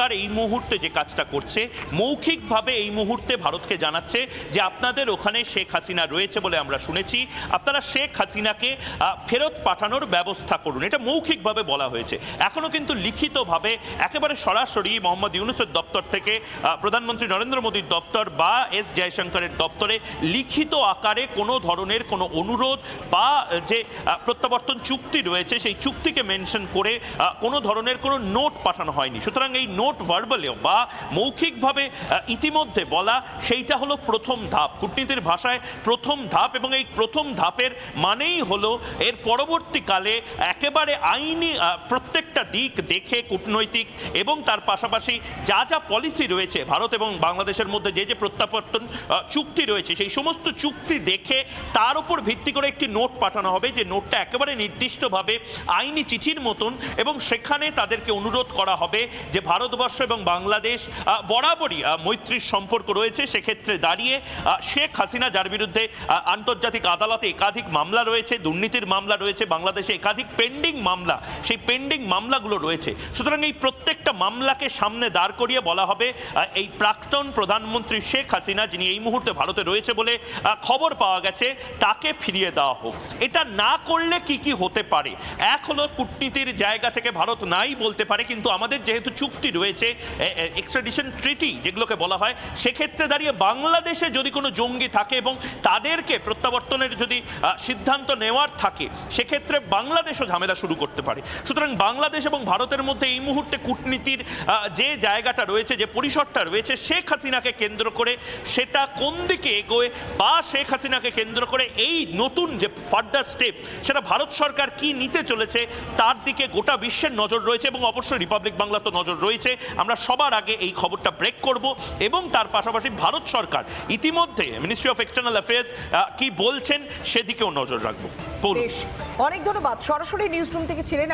সরকার এই মুহূর্তে যে কাজটা করছে, মৌখিকভাবে এই মুহূর্তে ভারতকে জানাচ্ছে যে আপনাদের ওখানে শেখ হাসিনা রয়েছে বলে আমরা শুনেছি। আপনারা শেখ হাসিনাকে ফেরত পাঠানোর ব্যবস্থা করুন। এটা মৌখিকভাবে বলা হয়েছে। এখনও কিন্তু লিখিতভাবে একেবারে সরাসরি মোহাম্মদ ইউনুসের দপ্তর থেকে প্রধানমন্ত্রী নরেন্দ্র মোদীর দপ্তর বা এস জয়শঙ্করের দপ্তরে লিখিত আকারে কোনো ধরনের কোনো অনুরোধ বা, যে প্রত্যাবর্তন চুক্তি রয়েছে, সেই চুক্তিকে মেনশন করে কোনো ধরনের কোনো নোট পাঠানো হয়নি। সুতরাং এই নোট ভার্বালেও বা মৌখিকভাবে ইতিমধ্যে বলা সেইটা হলো প্রথম ধাপ। কূটনীতির ভাষায় প্রথম ধাপ এবং এই প্রথম ধাপের মানেই হলো এর পরবর্তীকালে একেবারে আইনি প্রত্যেকটা দিক দেখে কূটনৈতিক এবং তার পাশাপাশি যা যা পলিসি রয়েছে, ভারত এবং বাংলাদেশের মধ্যে যে যে প্রত্যাবর্তন চুক্তি রয়েছে, সেই সমস্ত চুক্তি দেখে তার উপর ভিত্তি করে একটি নোট পাঠানো হবে যে নোটটা একেবারে নির্দিষ্টভাবে আইনি চিঠির মতন এবং সেখানে তাদেরকে অনুরোধ করা হবে যে ভারতবর্ষ এবং বাংলাদেশ বরাবরই মৈত্রীর সম্পর্ক রয়েছে। সেক্ষেত্রে দাঁড়িয়ে শেখ হাসিনা, যার বিরুদ্ধে আন্তর্জাতিক আদালতে একাধিক মামলা রয়েছে, দুর্নীতির মামলা রয়েছে, বাংলাদেশে একাধিক পেন্ডিং মামলা, সেই পেন্ডিং মামলাগুলো রয়েছে। সুতরাং এই প্রত্যেকটা মামলাকে সামনে দাঁড় করিয়ে বলা হবে এই প্রাক্তন প্রধানমন্ত্রী শেখ হাসিনা, যিনি এই মুহূর্তে ভারতে রয়েছে বলে খবর পাওয়া গেছে, তাকে ফিরিয়ে দেওয়া হোক। এটা না করলে কি কি হতে পারে? এক হলো কূটনীতির জায়গা থেকে ভারত নাই বলতে পারে, কিন্তু আমাদের যেহেতু চুক্তি রয়েছে এক্সট্রাডিশন ট্রিটি যেগুলোকে বলা হয়, সেক্ষেত্রে দাঁড়িয়ে বাংলাদেশে যদি কোনো জঙ্গি থাকে এবং তাদেরকে প্রত্যাবর্তনের যদি সিদ্ধান্ত নেওয়ার থাকে, সেক্ষেত্রে বাংলাদেশও ঝামেলা শুরু করতে পারে। সুতরাং বাংলাদেশ এবং ভারতের মধ্যে এই মুহূর্তে কূটনীতির যে জায়গাটা রয়েছে, যে পরিসরটা রয়েছে, শেখ হাসিনাকে কেন্দ্র করে সেটা কোন দিকে এগোয় বা শেখ হাসিনাকে কেন্দ্র করে এই নতুন যে ফার্দার স্টেপ সেটা ভারত সরকার কি নিতে চলেছে, তার দিকে গোটা বিশ্বের নজর রয়েছে এবং অবশ্যই রিপাবলিক বাংলা তো নজর রয়েছে। আমরা সবার আগে এই খবরটা ব্রেক করব এবং তার পাশাপাশি ভারত সরকার ইতিমধ্যে মিনিস্ট্রি অফ এক্সটার্নাল অ্যাফেয়ার্স কি বলছেন সেদিকেও নজর রাখব। অনেক ধন্যবাদ। সরাসরি নিউজ রুম থেকে ছিলেন